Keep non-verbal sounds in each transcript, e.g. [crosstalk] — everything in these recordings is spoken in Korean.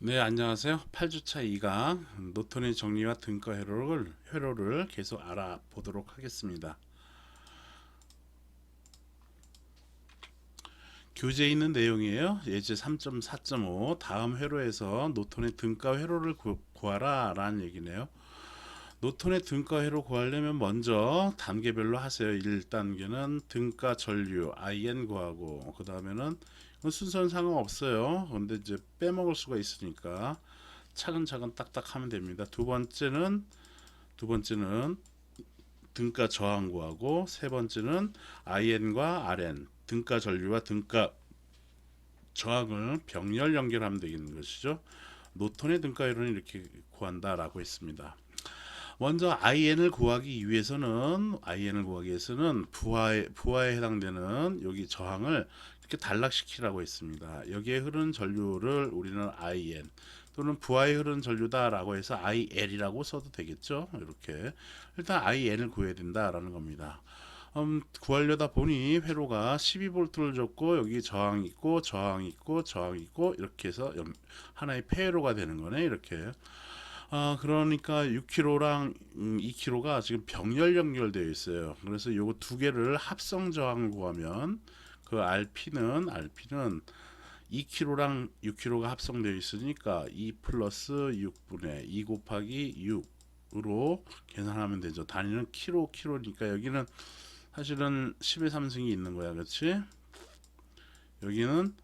네, 안녕하세요. 8주차 2강 노턴의 정리와 등가 회로를 회로를 계속 알아보도록 하겠습니다. 교재에 있는 내용이에요. 예제 3.4.5 다음 회로에서 노턴의 등가 회로를 구, 구하라 라는 얘기네요. 노턴의 등가 회로 구하려면 먼저 단계별로 하세요. 1단계는 등가 전류 IN 구하고 그 다음에는 순서는 상관없어요. 근데 이제 빼먹을 수가 있으니까 차근차근 딱딱 하면 됩니다. 두 번째는 두 번째는 등가 저항 구하고 세 번째는 IN과 RN 등가 전류와 등가 저항을 병렬 연결하면 되겠는 것이죠. 노턴의 등가율은 이렇게 구한다라고 했습니다. 먼저 IN을 구하기 위해서는 IN을 구하기 위해서는 부하에 부하에 해당되는 여기 저항을 이렇게 단락시키라고 했습니다. 여기에 흐르는 전류를 우리는 IN 또는 부하에 흐르는 전류다라고 해서 IL이라고 써도 되겠죠. 이렇게 일단 IN을 구해야 된다라는 겁니다. 음, 구하려다 보니 회로가 12V를 줬고 여기 저항 있고 저항 있고 저항 있고 이렇게 해서 하나의 폐회로가 되는 거네 이렇게 아 그러니까 6kg랑 2kg가 지금 병렬 연결되어 있어요 그래서 요거 두 개를 합성 저항 구하면 그 RP는 RP는 2kg랑 6kg가 합성되어 있으니까 2 플러스 6분의 2 곱하기 6으로 계산하면 되죠. 단위는 kg, kg니까 여기는 사실은 10의 3승이 있는 거야. 그렇지? 여기는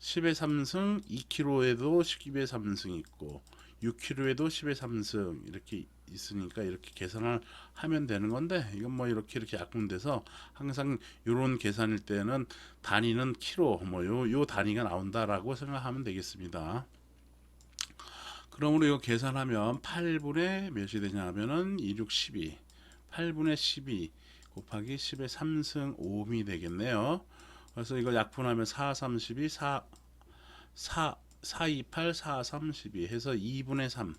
10의 3승, 2kg에도 10의 3승이 있고 6kg에도 10의 3승 이렇게 있으니까 이렇게 계산을 하면 되는 건데 이건 뭐 이렇게 이렇게 약분돼서 항상 이런 계산일 때는 단위는 키로 뭐요 요 단위가 나온다라고 생각하면 되겠습니다. 그러므로 이거 계산하면 8분의 몇이 되냐 하면은 2, 6, 12 8분의 12 곱하기 10의 3승 5이 되겠네요. 그래서 이거 약분하면 4, 32, 4, 4, 4, 2, 8, 4, 32 해서 2분의 3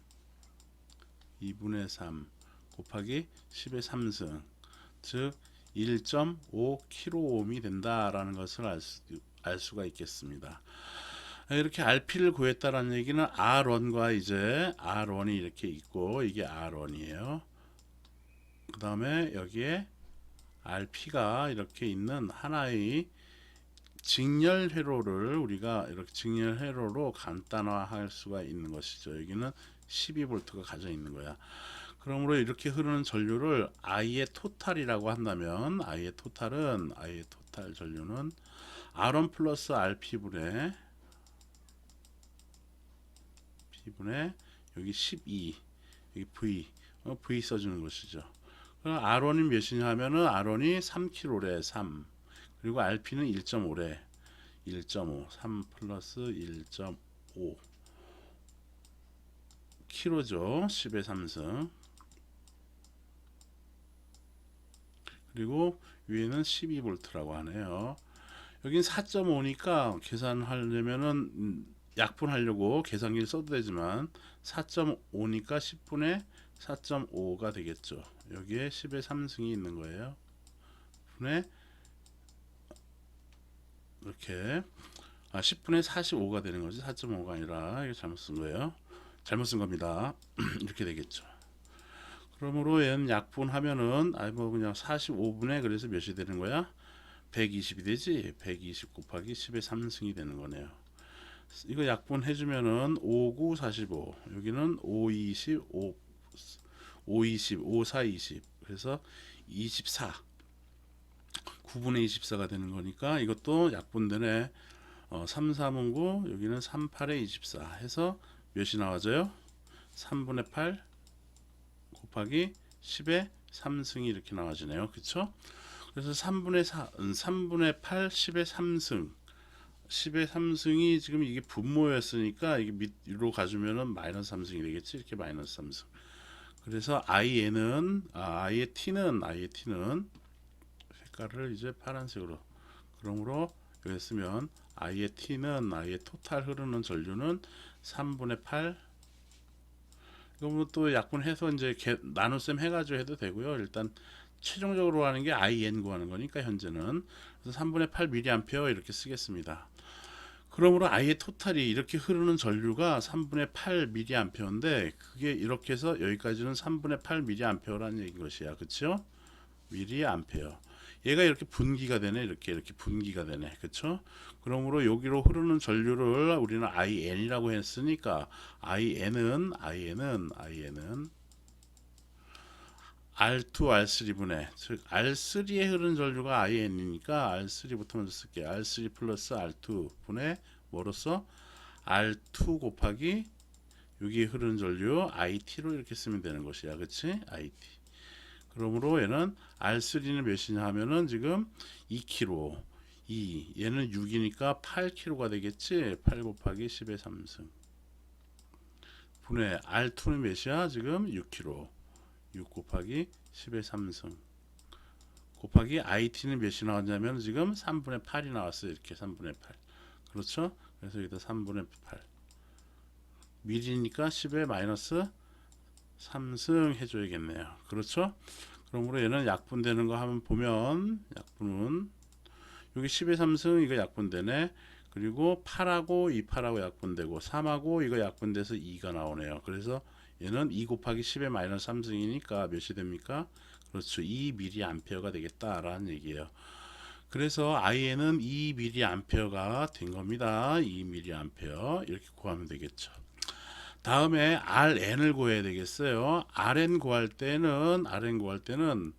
2분의 3 곱하기 10의 3승 즉 1.5kΩ이 된다라는 것을 알, 수, 알 수가 있겠습니다. 이렇게 RP를 구했다라는 얘기는 R1과 이제 R1이 이렇게 있고 이게 R1이에요. 그 다음에 여기에 RP가 이렇게 있는 하나의 직렬 회로를 우리가 이렇게 직렬 회로로 간단화할 수가 있는 것이죠. 여기는 12V가 가져 있는 거야. 그러므로 이렇게 흐르는 전류를 I의 토탈이라고 한다면 I의 토탈은 I의 토탈 전류는 R1 플러스 RP분의 P분의 여기 12 여기 V 어, V 써주는 것이죠. 그럼 R1이 몇이냐 하면은 R1이 3kg래 3 그리고 RP는 1.5래 1.5 3 플러스 1.5 kg죠. 10의 3승. 그리고 위에는 12V라고 하네요. 여긴 4.5니까 계산하려면은 약분하려고 계산기를 써도 되지만 4.5니까 10분의 4.5가 되겠죠. 여기에 10의 3승이 있는 거예요. 분의 이렇게. 아 10분의 45가 되는 거지. 4.5가 아니라. 이거 잘못 쓴 거예요 잘못 쓴 겁니다. [clears throat] 이렇게 되겠죠. 그러므로 얘는 약분 하면은 아이 뭐 그냥 45분의 그래서 몇이 되는 거야? 120이 되지? 120 곱하기 10의 3승이 되는 거네요. 이거 약분 해 주면은 5, 9, 45 여기는 5, 20, 5, 5, 20, 5, 4, 20 그래서 24 9분의 24가 되는 거니까 이것도 약분되네. 어, 3, 3은 9 여기는 3, 8에 24 해서 몇이 나와져요? 3분의 8 곱하기 10의 3승이 이렇게 나와지네요. 그쵸? 그래서 3분의 4, 3분의 8, 10의 3승. 10의 3승이 지금 이게 분모였으니까 이게 밑으로 가주면은 마이너스 3승이 되겠지? 이렇게 마이너스 3승. 그래서 i는 아, i의 t는 i의 t는 색깔을 이제 파란색으로. 그러므로 여기 쓰면 i의 t는 i의 토탈 흐르는 전류는 3분의 8 이거 뭐또 약분 해서 이제 개, 나눗셈 해가지고 해도 되고요. 일단 최종적으로 하는 게 IN 구하는 거니까 현재는 그래서 3분의 8 mA 이렇게 쓰겠습니다. 그러므로 아예 토탈이 이렇게 흐르는 전류가 3분의 8 mA인데 그게 이렇게 해서 여기까지는 3분의 8 mA라는 얘기인 것이야. 그렇죠? mA. 얘가 이렇게 분기가 되네. 이렇게 이렇게 분기가 되네. 그렇죠? 그러므로 여기로 흐르는 전류를 우리는 IN이라고 했으니까 IN은 IN은 IN은 R2, R3분의 즉 R3에 흐르는 전류가 IN이니까 R3부터 먼저 쓸게요. R3 플러스 R2 분의 뭐로써 R2 곱하기 여기에 흐르는 전류 IT로 이렇게 쓰면 되는 것이야. 그치? IT. 그러므로 얘는 R3는 몇이냐 하면은 지금 2kg 2 얘는 6이니까 8kg가 되겠지? 8 곱하기 10의 3승. 분의 R2는 몇이야? 지금 6kg 6 곱하기 10의 3승. 곱하기 IT는 몇이 나왔냐면 지금 3분의 8이 나왔어요. 이렇게 3분의 8 그렇죠? 그래서 여기다 3분의 8 미리니까 10의 마이너스 3승 해줘야겠네요 그렇죠 그러므로 얘는 약분 되는 거 하면 보면 약분은 여기 10의 3승 이거 약분 되네. 그리고 8하고 2, 8하고 약분되고 3하고 이거 약분돼서 2가 나오네요. 그래서 얘는 2 곱하기 10의 마이너스 3승이니까 몇이 됩니까? 그렇죠. 2mA가 되겠다라는 얘기예요. 그래서 IN은 2mA가 된 겁니다. 2mA 이렇게 구하면 되겠죠. 다음에 RN을 구해야 되겠어요. RN 구할 때는 RN 구할 때는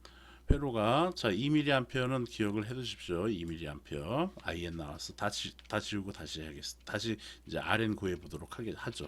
회로가 자 2mA는 기억을 해 두십시오. 2mA IN 나왔어. 다, 지, 다 지우고 다시 해야겠어. 다시 이제 RN 구해 보도록 하게 하죠.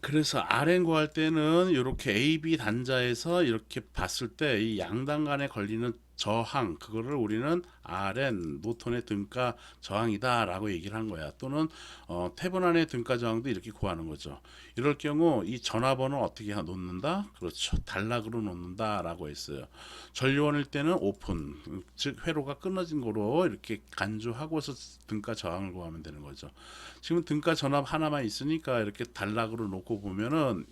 그래서 RN 구할 때는 이렇게 AB 단자에서 이렇게 봤을 때 이 양당 간에 걸리는 저항 그거를 우리는 RN 노톤의 등가 저항이다라고 얘기를 한 거야. 또는 어, 태분안의 등가 저항도 이렇게 구하는 거죠. 이럴 경우 이 전화번호 어떻게 놓는다? 그렇죠. 단락으로 놓는다라고 했어요. 전류원일 때는 오픈 즉 회로가 끊어진 거로 이렇게 간주하고서 등가 저항을 구하면 되는 거죠. 지금 등가 전압 하나만 있으니까 이렇게 단락으로 놓고 보면은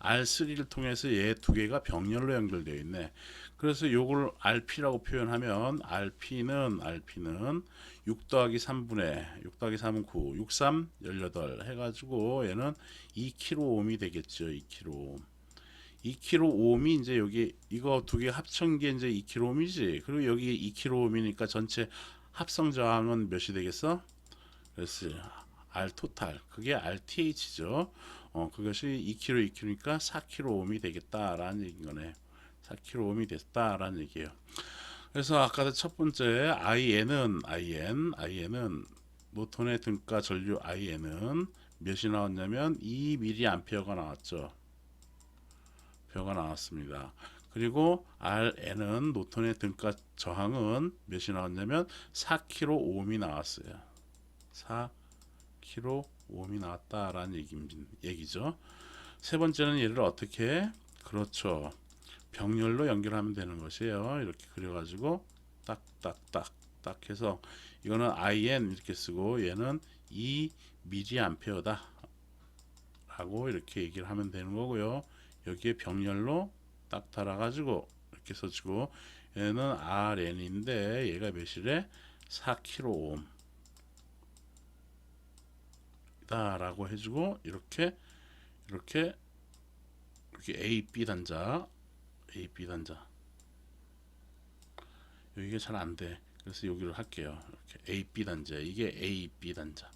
R3를 통해서 얘 두 개가 병렬로 연결되어 있네. 그래서 요걸 RP라고 표현하면 RP는 RP는 6 더하기 3분의 6 더하기 3은 9, 6, 3, 18 해가지고 얘는 2kg이 되겠죠. 2kg. 2kg이 이제 여기 이거 두 개 합친 게 이제 2kg이지. 그리고 여기 2kg이니까 전체 합성 저항은 몇이 되겠어? 그래서 R 토탈 그게 RTH죠. 어, 그것이 2kg, 2kg니까 4kg옴이 되겠다라는 얘기인 거네. 4kg옴이 됐다라는 얘기예요. 그래서 아까도 첫 번째 IN은 IN, IN은 모톤의 뭐 등가 전류 IN은 몇이 나왔냐면 2mA가 나왔죠. 표가 나왔습니다. 그리고 RN은 노톤의 등가 저항은 몇이 나왔냐면 4kg 옴이 나왔어요. 4kg 4kΩ이 나왔다라는 얘기, 죠세 번째는 얘를 어떻게 그렇죠. 병렬로 연결하면 되는 것이에요. 이렇게 그려가지고 딱딱딱 딱 해서 이거는 IN 이렇게 쓰고 얘는 2mA다 라고 이렇게 얘기를 하면 되는 거고요. 여기에 병렬로 딱 달아가지고 이렇게 써주고 얘는 RN인데 얘가 몇이래? 4kΩ 다라고 해주고 이렇게 이렇게 이렇게 A, B 단자 A, B 단자 여기가 잘 안 돼. 그래서 여기를 할게요. 이렇게 A, B 단자 이게 A, B 단자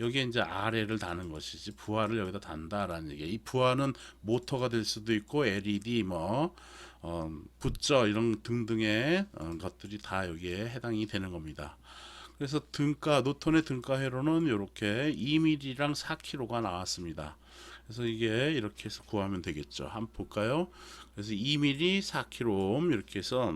여기에 이제 아래를 다는 것이지 부하를 여기다 단다라는 얘기야. 이 부하는 모터가 될 수도 있고 LED 뭐 어, 붓저 이런 등등의 어, 것들이 다 여기에 해당이 되는 겁니다. 그래서 등가 노톤의 등가 회로는 이렇게 2mm랑 4kg가 나왔습니다. 그래서 이게 이렇게 해서 구하면 되겠죠. 한번 볼까요? 그래서 2mm 4kg 이렇게 해서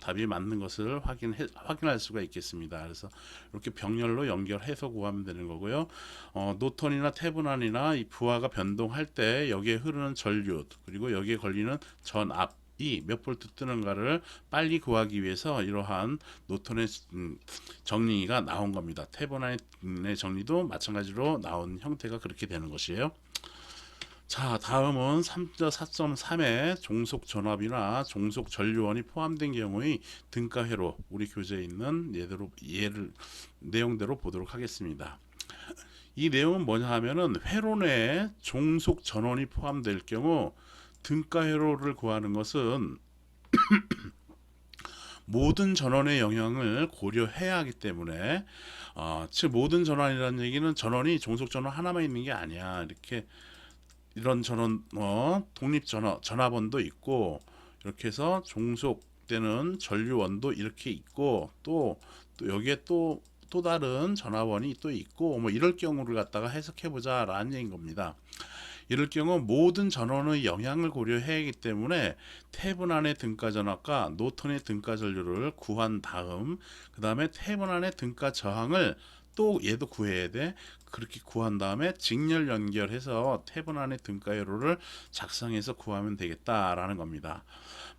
답이 맞는 것을 확인해, 확인할 수가 있겠습니다. 그래서 이렇게 병렬로 연결해서 구하면 되는 거고요. 어, 노턴이나 태분안이나 이 부하가 변동할 때 여기에 흐르는 전류 그리고 여기에 걸리는 전압 이 몇 볼트 뜨는가를 빨리 구하기 위해서 이러한 노턴의 음, 정리가 나온 겁니다. 태분안의 정리도 마찬가지로 나온 형태가 그렇게 되는 것이에요. 자, 다음은 3.4.3에 종속 전압이나 종속 전류원이 포함된 경우의 등가 회로 우리 교재에 있는 예대로 예를 내용대로 보도록 하겠습니다. 이 내용은 뭐냐 하면은 회로 내에 종속 전원이 포함될 경우 등가 회로를 구하는 것은 [clears throat] 모든 전원의 영향을 고려해야 하기 때문에 어, 즉 모든 전원이라는 얘기는 전원이 종속 전원 하나만 있는 게 아니야. 이렇게 이런 전원 어, 독립 전원 전압원도 있고 이렇게 해서 종속되는 전류원도 이렇게 있고 또, 또 여기에 또 또 다른 전압원이 또 있고 뭐 이럴 경우를 갖다가 해석해 보자라는 얘기인 겁니다. 이럴 경우 모든 전원의 영향을 고려해야 하기 때문에 태분 안의 등가 전압과 노턴의 등가 전류를 구한 다음 그 다음에 태분 안의 등가 저항을 또 얘도 구해야 돼. 그렇게 구한 다음에 직렬 연결해서 태분 안의 등가 회로를 작성해서 구하면 되겠다라는 겁니다.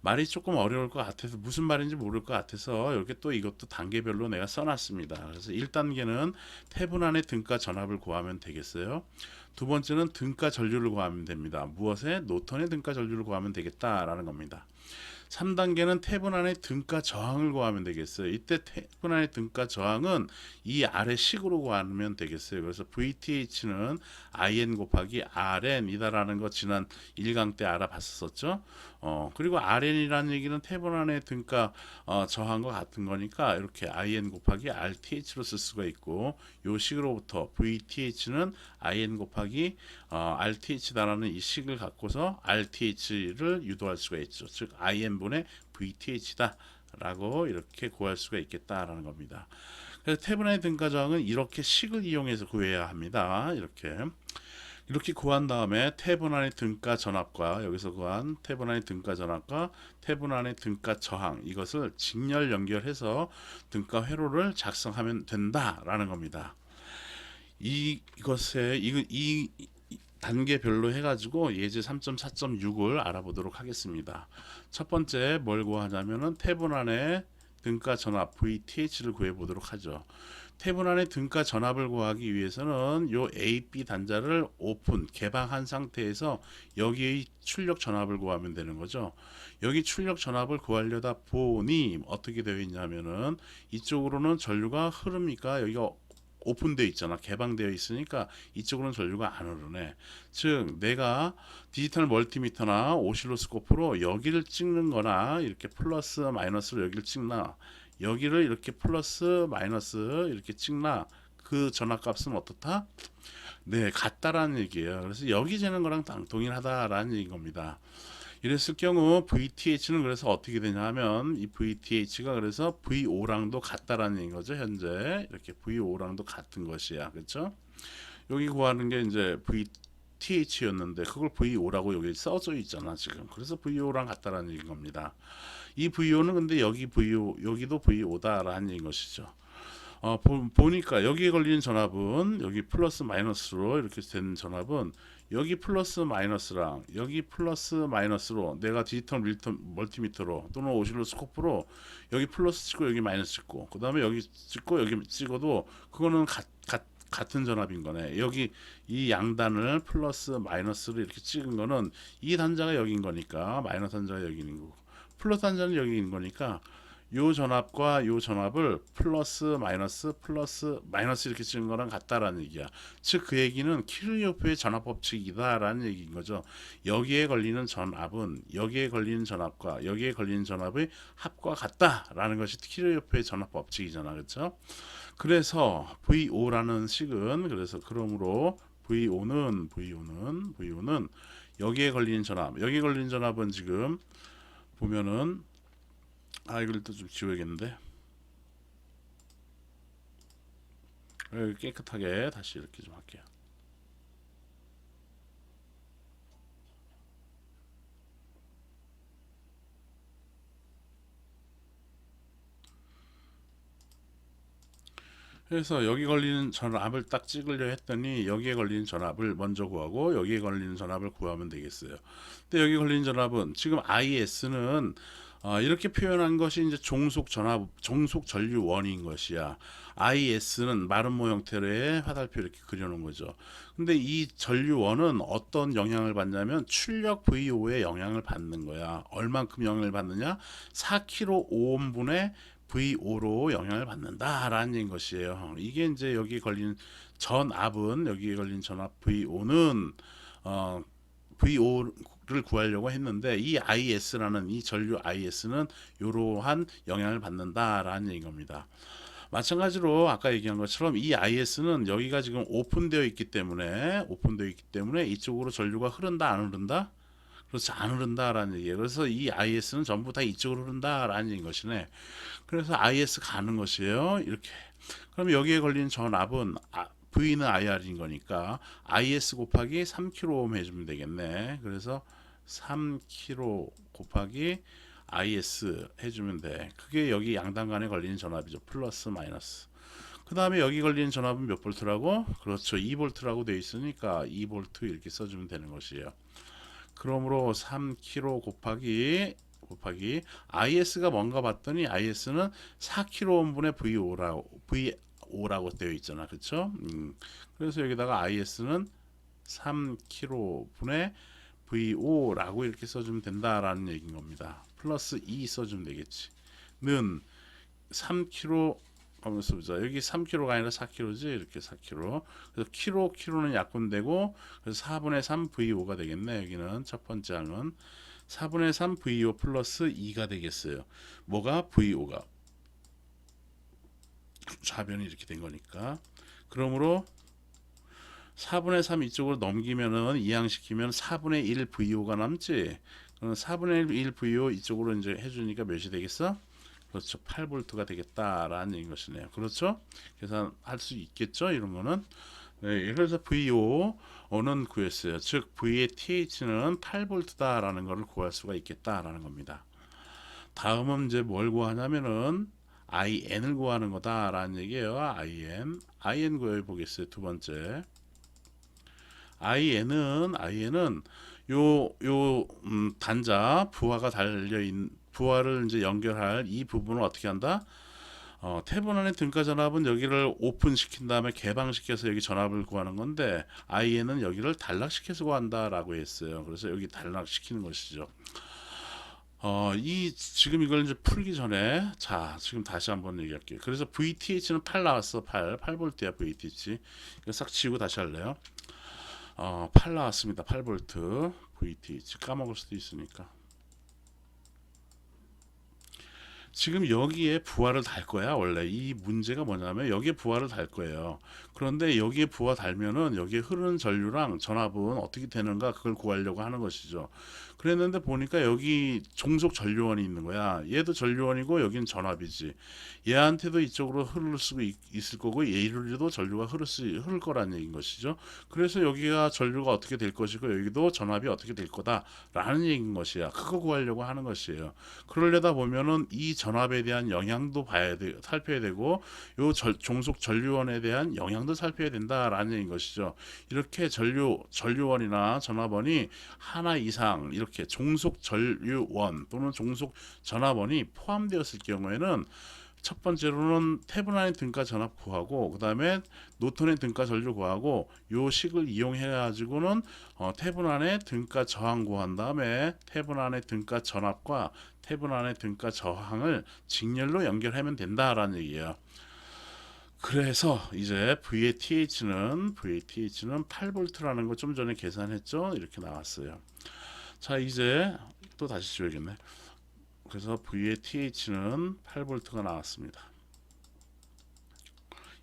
말이 조금 어려울 것 같아서 무슨 말인지 모를 것 같아서 이렇게 또 이것도 단계별로 내가 써놨습니다. 그래서 1단계는 태분 안의 등가 전압을 구하면 되겠어요. 두 번째는 등가 전류를 구하면 됩니다. 무엇에? 노턴의 등가 전류를 구하면 되겠다라는 겁니다. 3단계는 태분 안의 등가 저항을 구하면 되겠어요. 이때 태분 안의 등가 저항은 이 아래 식으로 구하면 되겠어요. 그래서 VTH는 IN 곱하기 RN이다라는 거 지난 1강 때 알아봤었죠. 어, 그리고 RN이라는 얘기는 태분 안의 등가 어, 저항과 같은 거니까 이렇게 IN 곱하기 RTH로 쓸 수가 있고 요 식으로부터 VTH는 IN 곱하기 어, RTH다라는 이 식을 갖고서 RTH를 유도할 수가 있죠. 즉 IN분의 VTH다. 라고 이렇게 구할 수가 있겠다라는 겁니다. 그래서 태분의 등가 저항은 이렇게 식을 이용해서 구해야 합니다. 이렇게 이렇게 구한 다음에 태분 안의 등가 전압과 여기서 구한 태분 안의 등가 전압과 태분 안의 등가 저항 이것을 직렬 연결해서 등가 회로를 작성하면 된다라는 겁니다. 이 이것에 이, 이 단계별로 해가지고 예제 3.4.6을 알아보도록 하겠습니다. 첫 번째 뭘 구하냐면은 태분 안에 등가 전압 VTH를 구해 보도록 하죠. 태분 안에 등가 전압을 구하기 위해서는 요 A, B 단자를 오픈 개방한 상태에서 여기의 출력 전압을 구하면 되는 거죠. 여기 출력 전압을 구하려다 보니 어떻게 되어 있냐면은 이쪽으로는 전류가 흐릅니까? 여기가 오픈되어 있잖아. 개방되어 있으니까 이쪽으로는 전류가 안 흐르네. 즉 내가 디지털 멀티미터나 오실로스코프로 여기를 찍는 거나 이렇게 플러스 마이너스로 여기를 찍나 여기를 이렇게 플러스 마이너스 이렇게 찍나 그 전압값은 어떻다? 네, 같다라는 얘기예요. 그래서 여기 재는 거랑 동일하다라는 얘기인 겁니다. 이랬을 경우 VTH는 그래서 어떻게 되냐 하면 이 VTH가 그래서 VO랑도 같다라는 얘기인 거죠. 현재 이렇게 VO랑도 같은 것이야. 그렇죠? 여기 구하는 게 이제 VTH였는데 그걸 VO라고 여기 써져 있잖아, 지금. 그래서 VO랑 같다라는 얘기인 겁니다. 이 VO는 근데 여기 VO 여기도 VO다라는 것이죠. 어, 보, 니까 여기에 걸리는 전압은 여기 플러스 마이너스로 이렇게 된 전압은 여기 플러스 마이너스랑 여기 플러스 마이너스로 내가 디지털 밀터, 멀티미터로 또는 오실로스코프로 여기 플러스 찍고 여기 마이너스 찍고 그 다음에 여기 찍고 여기 찍어도 그거는 같, 같, 같은 전압인 거네 여기 이 양단을 플러스 마이너스로 이렇게 찍은 거는 이 단자가 여기인 거니까 마이너스 단자가 여기 있는 거고 플러스 단자는 여기 있는 거니까 요 전압과 요 전압을 플러스 마이너스 플러스 마이너스 이렇게 찍는 거랑 같다라는 얘기야. 즉 그 얘기는 키르요프의 전압 법칙이다라는 얘기인 거죠. 여기에 걸리는 전압은 여기에 걸리는 전압과 여기에 걸리는 전압의 합과 같다라는 것이 키르요프의 전압 법칙이잖아. 그렇죠? 그래서 VO라는 식은 그래서 그러므로 VO는 VO는 VO는 여기에 걸리는 전압, 여기에 걸리는 전압은 지금 보면은 아 이걸 또 좀 지워야겠는데? 깨끗하게 다시 이렇게 좀 할게요 그래서 여기 걸리는 전압을 딱 찍으려 했더니 여기에 걸리는 전압을 먼저 구하고 여기에 걸리는 전압을 구하면 되겠어요. 근데 여기 걸리는 전압은 지금 IS는 어, 이렇게 표현한 것이 이제 종속 전압, 종속 전류 원인 것이야. IS는 마른 모 형태의 화살표 이렇게 그려놓은 거죠. 근데 이 전류원은 어떤 영향을 받냐면 출력 VO에 영향을 받는 거야. 얼만큼 영향을 받느냐? 4kΩ분의 VO로 영향을 받는다라는 것이에요. 이게 이제 여기 걸린 전압은 여기에 걸린 전압 VO는 어, VO를 구하려고 했는데 이 IS라는 이 전류 IS는 이러한 영향을 받는다라는 얘기인 겁니다. 마찬가지로 아까 얘기한 것처럼 이 IS는 여기가 지금 오픈되어 있기 때문에 오픈되어 있기 때문에 이쪽으로 전류가 흐른다 안 흐른다? 그렇지 안 흐른다라는 얘기예요. 그래서 이 IS는 전부 다 이쪽으로 흐른다라는 것이네. 그래서 IS 가는 것이에요. 이렇게. 그럼 여기에 걸린 전압은 아, V는 IR인 거니까 IS 곱하기 3kΩ 해주면 되겠네. 그래서 3kΩ 곱하기 IS 해주면 돼. 그게 여기 양단 간에 걸리는 전압이죠. 플러스 마이너스. 그 다음에 여기 걸리는 전압은 몇 볼트라고? 그렇죠. 2볼트라고 되어 있으니까 2볼트 이렇게 써주면 되는 것이에요. 그러므로 3kg 곱하기 곱하기 IS가 뭔가 봤더니 IS는 4kΩ분의 VO라고 VO라고 되어 있잖아. 그렇죠? 음, 그래서 여기다가 IS는 3kV분의 VO라고 이렇게 써주면 된다라는 얘기인 겁니다. 플러스 2 써주면 되겠지. 는 3kg 하면서 보자. 여기 3kg가 아니라 4kg지. 이렇게 4kg. 그래서 kg, kg는 약분되고 그래서 4분의 3 VO가 되겠네. 여기는 첫 번째 항은 4분의 3 VO 플러스 2가 되겠어요. 뭐가 VO가 좌변이 이렇게 된 거니까. 그러므로 4분의 3 이쪽으로 넘기면은 이항시키면 4분의 1 VO가 남지. 4분의 1 VO 이쪽으로 이제 해주니까 몇이 되겠어? 그렇죠. 8볼트가 되겠다라는 얘기인 것이네요. 그렇죠? 계산할 수 있겠죠? 이런 거는. 네, 그래서 VO는 구했어요. 즉 V의 TH는 8볼트다라는 것을 구할 수가 있겠다라는 겁니다. 다음은 이제 뭘 구하냐면은 IN을 구하는 거다라는 얘기예요. IN. IN 구해 보겠어요. 두 번째. IN은 IN은 요요 음, 단자 부하가 달려 있는 부하를 이제 연결할 이 부분을 어떻게 한다? 어, 태분 안의 등가 전압은 여기를 오픈시킨 다음에 개방시켜서 여기 전압을 구하는 건데 IN은 여기를 단락시켜서 구한다라고 했어요. 그래서 여기 단락시키는 것이죠. 어, 이 지금 이걸 이제 풀기 전에 자 지금 다시 한번 얘기할게요. 그래서 VTH는 8 나왔어 8 8볼트야 VTH. 이거 싹 지우고 다시 할래요. 어, 8 나왔습니다. 8볼트 VTH 까먹을 수도 있으니까. 지금 여기에 부하를 달 거야 원래. 이 문제가 뭐냐면 여기에 부하를 달 거예요. 그런데 여기에 부하 달면은 여기에 흐르는 전류랑 전압은 어떻게 되는가 그걸 구하려고 하는 것이죠 그랬는데 보니까 여기 종속 전류원이 있는 거야. 얘도 전류원이고 여긴 전압이지. 얘한테도 이쪽으로 흐를 수 있, 을 거고 얘로도 전류가 흐를 수 흐를 거라는 얘기인 것이죠. 그래서 여기가 전류가 어떻게 될 것이고 여기도 전압이 어떻게 될 거다라는 얘기인 것이야. 그거 구하려고 하는 것이에요. 그러려다 보면은 이 전압에 대한 영향도 봐야 돼 살펴야 되고 요 절, 종속 전류원에 대한 영향도 살펴야 된다라는 얘기인 것이죠. 이렇게 전류 전류원이나 전압원이 하나 이상 이렇게 종속 전류원 또는 종속 전압원이 포함되었을 경우에는 첫 번째로는 태분안의 등가 전압 구하고 그 다음에 노턴의 등가 전류 구하고 요 식을 이용해 가지고는 어, 태분안의 등가 저항 구한 다음에 태분안의 등가 전압과 태분안의 등가 저항을 직렬로 연결하면 된다라는 얘기예요. 그래서 이제 VATH는 VATH는 8볼트라는 거 좀 전에 계산했죠. 이렇게 나왔어요. 자 이제 또 다시 지워야겠네. 그래서 VATH는 8볼트가 나왔습니다.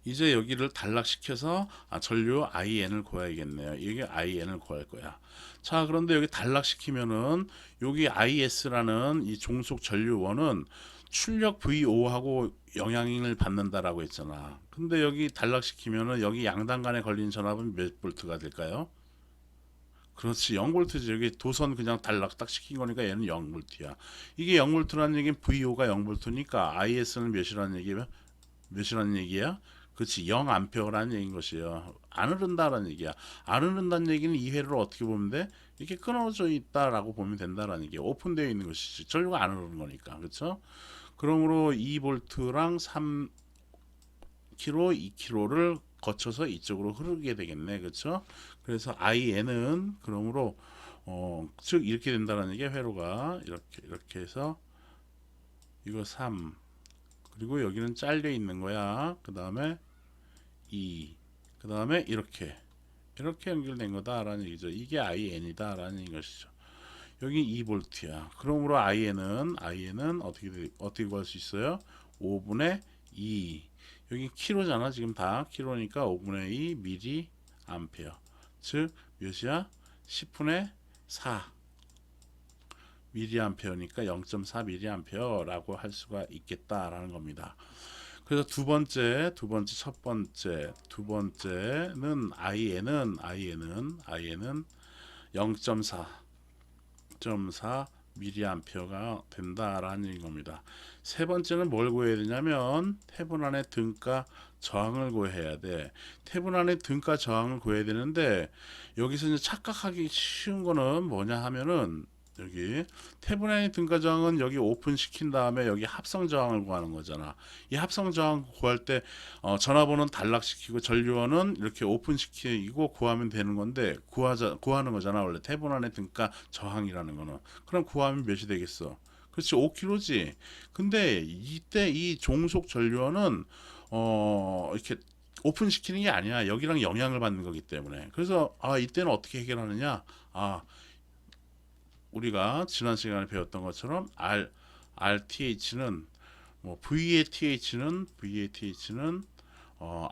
이제 여기를 단락시켜서 아, 전류 IN을 구해야겠네요. 이게 IN을 구할 거야. 자, 그런데 여기 단락시키면은 여기 IS라는 이 종속 전류원은 출력 VO하고 영향을 받는다라고 했잖아. 근데 여기 단락시키면은 여기 양단 간에 걸린 전압은 몇 볼트가 될까요? 그렇지 0볼트지 여기 도선 그냥 단락 딱 시킨 거니까 얘는 0볼트야 이게 0볼트라는 얘기는 VO가 0볼트니까 IS는 몇이라는 얘기야? 몇이라는 얘기야? 그렇지 0 암페어라는 얘기인 것이에요. 안 흐른다라는 얘기야. 안 흐른다는 얘기는 이 회로를 어떻게 보면 돼? 이렇게 끊어져 있다라고 보면 된다라는 얘기야. 오픈되어 있는 것이지. 전류가 안 흐르는 거니까. 그렇죠? 그러므로 2볼트랑 3 kg, 2kg를 거쳐서 이쪽으로 흐르게 되겠네. 그렇죠? 그래서 IN은 그러므로 어, 즉 이렇게 된다는 얘기야. 회로가 이렇게 이렇게 해서 이거 3 그리고 여기는 잘려 있는 거야. 그 다음에 2. 그 다음에 이렇게. 이렇게 연결된 거다라는 얘기죠. 이게 IN이다라는 것이죠. 여기 2볼트야. 그러므로 IN은, IN은 어떻게, 돼- 어떻게 구할 수 있어요? 5분의 2. 여기 킬로잖아. 지금 다 킬로니까 5분의 2 미리 암페어. 즉, 몇이야? 10분의 4. 미리 암페어니까 0.4 미리 암페어라고 할 수가 있겠다라는 겁니다. 그래서 두 번째, 두 번째, 첫 번째, 두 번째는 IN은 IN은 IN은 0.4 0.4 미리암페어가 된다라는 겁니다. 세 번째는 뭘 구해야 되냐면 태분 안의 등가 저항을 구해야 돼. 태분 안의 등가 저항을 구해야 되는데 여기서 이제 착각하기 쉬운 거는 뭐냐 하면은 여기 태분의 등가 저항은 여기 오픈 시킨 다음에 여기 합성 저항을 구하는 거잖아. 이 합성 저항 구할 때 어, 전화번호는 단락시키고 전류원은 이렇게 오픈 시키고 구하면 되는 건데 구하자 구하는 거잖아. 원래 태분 안의 등가 저항이라는 거는. 그럼 구하면 몇이 되겠어? 그렇지 5kg지. 근데 이때 이 종속 전류원은 어 이렇게 오픈 시키는 게 아니야. 여기랑 영향을 받는 거기 때문에. 그래서 아 이때는 어떻게 해결하느냐? 아 우리가 지난 시간에 배웠던 것처럼 R RTH는 뭐 VATH는 VATH는 어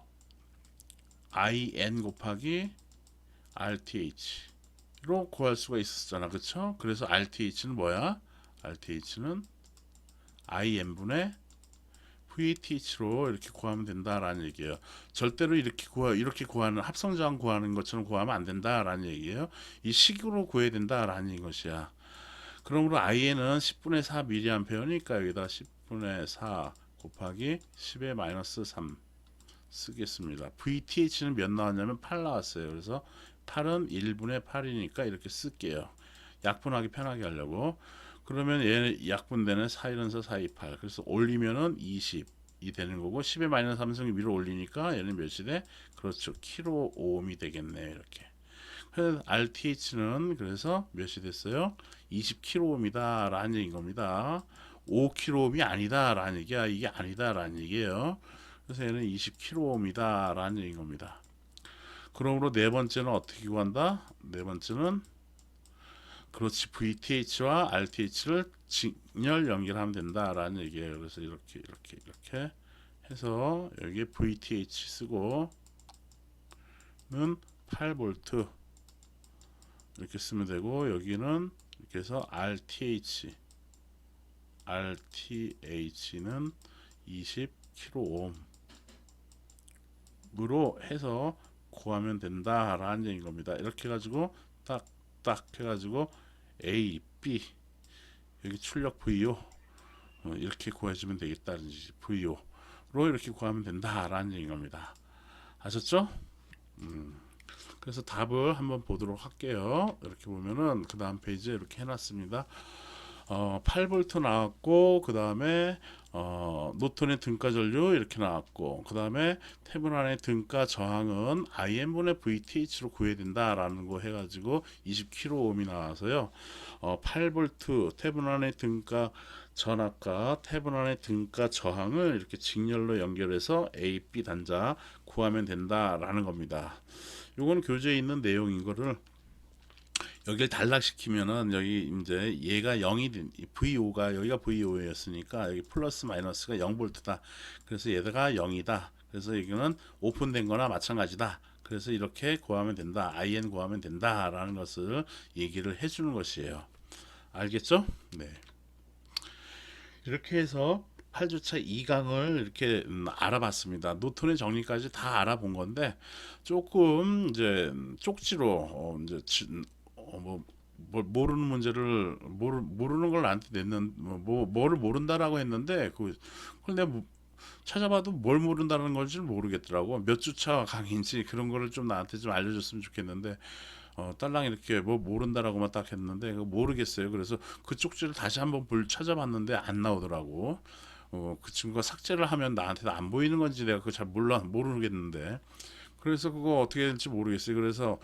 IN 곱하기 RTH로 구할 수가 있었잖아. 그렇죠? 그래서 RTH는 뭐야? RTH는 IN분의 VATH로 이렇게 구하면 된다라는 얘기예요. 절대로 이렇게 구하 이렇게 구하는 합성 저항 구하는 것처럼 구하면 안 된다라는 얘기예요. 이 식으로 구해야 된다라는 것이야. 그러므로 IN은 10분의 4 mAh니까 여기다 10분의 4 곱하기 10의 마이너스 3 쓰겠습니다. VTH는 몇 나왔냐면 8 나왔어요. 그래서 8은 1분의 8이니까 이렇게 쓸게요. 약분하기 편하게 하려고. 그러면 얘 약분되는 4 1은서 4, 2, 8. 그래서 올리면은 20이 되는 거고 10의 마이너스 3승 위로 올리니까 얘는 몇이 돼? 그렇죠. 킬로 오음이 되겠네. 이렇게. RTH는 그래서 몇이 됐어요? 20km이다 라는 얘기인 겁니다. 5km이 아니다 라는 얘기야. 이게 아니다 라는 얘기예요. 그래서 얘는 20km이다 라는 얘기인 겁니다. 그러므로 네 번째는 어떻게 구한다? 네 번째는 그렇지 VTH와 RTH를 직렬 연결하면 된다라는 얘기예요. 그래서 이렇게 이렇게 이렇게 해서 여기에 VTH 쓰고 는 8V 이렇게 쓰면 되고 여기는 이렇게 해서 RTH RTH는 20kΩ 으로 해서 구하면 된다라는 얘기인 겁니다. 이렇게 해가지고 딱딱 해가지고 A, B 여기 출력 VO 어, 이렇게 구해주면 되겠다는 얘기지 VO로 이렇게 구하면 된다라는 얘기인 겁니다. 아셨죠? 음. 그래서 답을 한번 보도록 할게요. 이렇게 보면은 그 다음 페이지에 이렇게 해놨습니다. 어, 8V 나왔고 그 다음에 어, 노턴의 등가 전류 이렇게 나왔고 그 다음에 안의 등가 저항은 IM분의 VTH로 구해야 된다라는 거 해가지고 20kΩ이 나와서요. 어, 8V 태분 안의 등가 전압과 안의 등가 저항을 이렇게 직렬로 연결해서 A, B 단자 구하면 된다라는 겁니다. 요건 교재에 있는 내용인 거를 여기를 단락시키면은 여기 이제 얘가 0이 된 VO가 여기가 VO였으니까 여기 플러스 마이너스가 0볼트다. 그래서 얘가 0이다. 그래서 여기는 오픈된 거나 마찬가지다. 그래서 이렇게 구하면 된다. IN 구하면 된다라는 것을 얘기를 해 주는 것이에요. 알겠죠? 네. 이렇게 해서 8주차 2강을 이렇게 음, 알아봤습니다. 노턴의 정리까지 다 알아본 건데 조금 이제 쪽지로 어, 이제 지- 어, 뭐, 뭐 모르는 문제를 모르, 모르는 걸 나한테 냈는 뭐, 뭐 뭐를 모른다라고 했는데 그 그걸 내가 뭐- 찾아봐도 뭘 모른다는 건지 모르겠더라고. 몇 주차 강의인지 그런 거를 좀 나한테 좀 알려줬으면 좋겠는데 어, 딸랑 이렇게 뭐 모른다라고만 딱 했는데 모르겠어요. 그래서 그 쪽지를 다시 한번 볼 찾아봤는데 안 나오더라고. 어, 그 친구가 삭제를 하면 나한테 안 보이는 건지 내가 그거 잘 몰라 모르겠는데 그래서 그거 어떻게 될지 모르겠어요. 그래서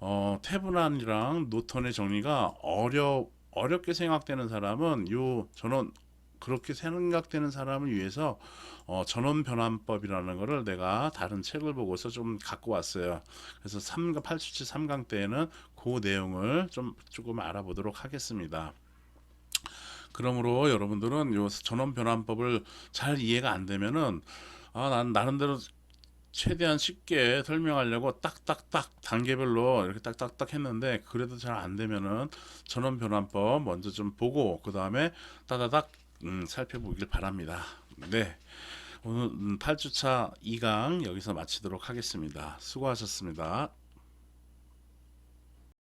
어, 태분한이랑 노턴의 정리가 어려 어렵게 생각되는 사람은 요 전원 그렇게 생각되는 사람을 위해서 어, 전원 변환법이라는 거를 내가 다른 책을 보고서 좀 갖고 왔어요. 그래서 3강 877 3강 때에는 그 내용을 좀 조금 알아보도록 하겠습니다. 그러므로 여러분들은 요 전원 변환법을 잘 이해가 안 되면은 아, 난 나름대로 최대한 쉽게 설명하려고 딱딱딱 단계별로 이렇게 딱딱딱 했는데 그래도 잘 안 되면은 전원 변환법 먼저 좀 보고 그 다음에 따다닥 음, 살펴보길 바랍니다. 네. 오늘 8주차 2강 여기서 마치도록 하겠습니다. 수고하셨습니다.